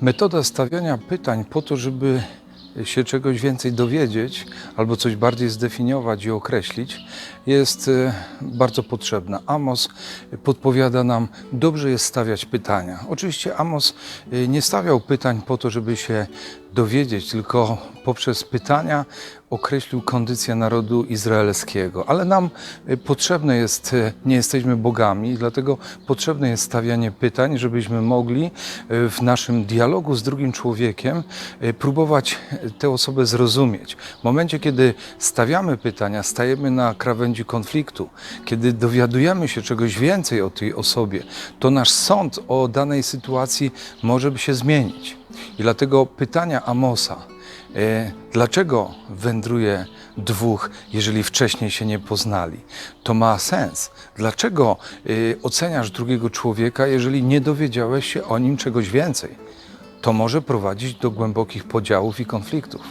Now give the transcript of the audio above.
Metoda stawiania pytań po to, żeby się czegoś więcej dowiedzieć albo coś bardziej zdefiniować i określić, jest e, bardzo potrzebna. Amos podpowiada nam, dobrze jest stawiać pytania. Oczywiście Amos e, nie stawiał pytań po to, żeby się dowiedzieć, tylko poprzez pytania określił kondycję narodu izraelskiego. Ale nam e, potrzebne jest, e, nie jesteśmy bogami, dlatego potrzebne jest stawianie pytań, żebyśmy mogli e, w naszym dialogu z drugim człowiekiem próbować tę osobę zrozumieć. W momencie, kiedy stawiamy pytania, stajemy na krawędzi konfliktu, kiedy dowiadujemy się czegoś więcej o tej osobie, to nasz sąd o danej sytuacji może się zmienić. I dlatego pytania Amosa, dlaczego wędruje dwóch, jeżeli wcześniej się nie poznali? To ma sens. Dlaczego e, oceniasz drugiego człowieka, jeżeli nie dowiedziałeś się o nim czegoś więcej? To może prowadzić do głębokich podziałów i konfliktów.